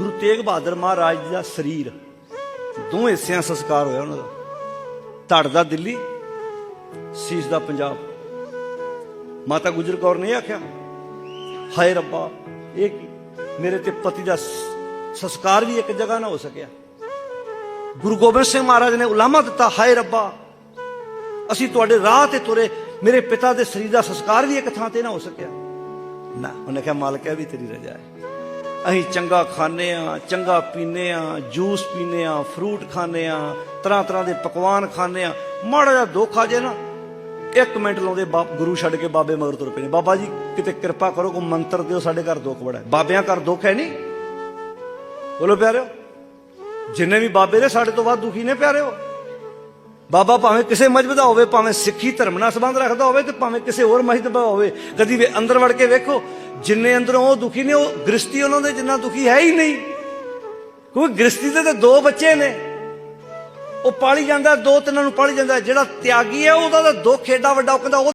ਗੁਰੂ ਤੇਗ ਬਹਾਦਰ ਮਹਾਰਾਜ ਜੀ ਦਾ ਸਰੀਰ। ਦੋਵੇਂ ਹਿੱਸਿਆਂ ਸੰਸਕਾਰ ਹੋਇਆ ਉਹਨਾਂ ਦਾ। ਧੜ ਦਾ ਦਿੱਲੀ, ਸੀਸ ਦਾ ਪੰਜਾਬ। ਮਾਤਾ ਗੁਜਰ ਕੌਰ ਨੇ ਇਹ ਆਖਿਆ, ਹਾਏ ਰੱਬਾ, ਇਹ ਕੀ? ਮੇਰੇ ਤੇ ਪਤੀ ਦਾ ਸੰਸਕਾਰ ਵੀ ਇੱਕ ਜਗ੍ਹਾ ਨਾ ਹੋ ਸਕਿਆ। ਗੁਰੂ ਗੋਬਿੰਦ ਸਿੰਘ ਮਹਾਰਾਜ ਨੇ ਉਲਾਮਾ ਦਿੱਤਾ, ਹਾਏ ਰੱਬਾ, ਅਸੀਂ ਤੁਹਾਡੇ ਰਾਹ ਤੇ ਤੁਰੇ, ਮੇਰੇ ਪਿਤਾ ਦੇ ਸਰੀਰ ਦਾ ਸੰਸਕਾਰ ਵੀ ਇੱਕ ਥਾਂ ਤੇ ਨਾ ਹੋ ਸਕਿਆ। ਨਾ, ਉਹਨੇ ਕਿਹਾ, ਮਾਲਕ ਹੈ ਵੀ ਤੇਰੀ ਰਜ਼ਾ ਹੈ। ਅਸੀਂ ਚੰਗਾ ਖਾਂਦੇ ਆ ਚੰਗਾ ਪੀਂਦੇ ਆ ਜੂਸ ਪੀਂਦੇ ਆ ਫਰੂਟ ਖਾਂਦੇ ਆ ਤਰ੍ਹਾਂ ਤਰ੍ਹਾਂ ਦੇ ਪਕਵਾਨ ਖਾਂਦੇ ਆ ਮਾੜਾ ਜਿਹਾ ਦੁੱਖ ਆ ਜੇ ਨਾ, ਇੱਕ ਮਿੰਟ ਲਾਉਂਦੇ ਬਾਪ, ਗੁਰੂ ਛੱਡ ਕੇ ਬਾਬੇ ਮਗਰ ਤੁਰ ਪਏ ਨੇ ਬਾਬਾ ਜੀ, ਕਿਤੇ ਕਿਰਪਾ ਕਰੋ ਕੋ ਮੰਤਰ ਦਿਓ, ਸਾਡੇ ਘਰ ਦੁੱਖ ਬੜਾ ਬਾਬਿਆਂ ਘਰ ਦੁੱਖ ਹੈ ਨਹੀਂ? ਬੋਲੋ ਪਿਆਰਿਓ, ਜਿੰਨੇ ਵੀ ਬਾਬੇ ਨੇ ਸਾਡੇ ਤੋਂ ਵੱਧ ਦੁਖੀ ਨੇ ਪਿਆਰਿਓ। ਬਾਬਾ ਭਾਵੇਂ ਕਿਸੇ ਮਜਬਤ ਦਾ ਹੋਵੇ, ਭਾਵੇਂ ਸਿੱਖੀ ਧਰਮ ਨਾਲ ਸੰਬੰਧ ਰੱਖਦਾ ਹੋਵੇ ਤੇ ਭਾਵੇਂ ਕਿਸੇ ਹੋਰ ਮਸਜਿਦ ਦਾ ਹੋਵੇ, ਕਦੀ ਵੀ ਅੰਦਰ ਵੜ ਕੇ ਵੇਖੋ, ਜਿੰਨੇ ਅੰਦਰੋਂ ਉਹ ਦੁਖੀ ਨੇ, ਉਹ ਗ੍ਰਸਤੀ ਉਹਨਾਂ ਦੇ ਜਿੰਨਾ ਦੁਖੀ ਹੈ ਹੀ ਨਹੀਂ। ਕਿਉਂਕਿ ਗ੍ਰਸਤੀ ਦੇ ਤਾਂ ਦੋ ਬੱਚੇ ਨੇ। ਉਹ ਪਾਲੀ ਜਾਂਦਾ, ਦੋ ਤਿੰਨਾਂ ਨੂੰ ਪਾਲੀ ਜਾਂਦਾ, ਜਿਹੜਾ ਤਿਆਗੀ ਹੈ ਉਹਦਾ ਤਾਂ ਦੁੱਖ ਏਡਾ ਵੱਡਾ ਉਹ ਕਹਿੰਦਾ ਉਹ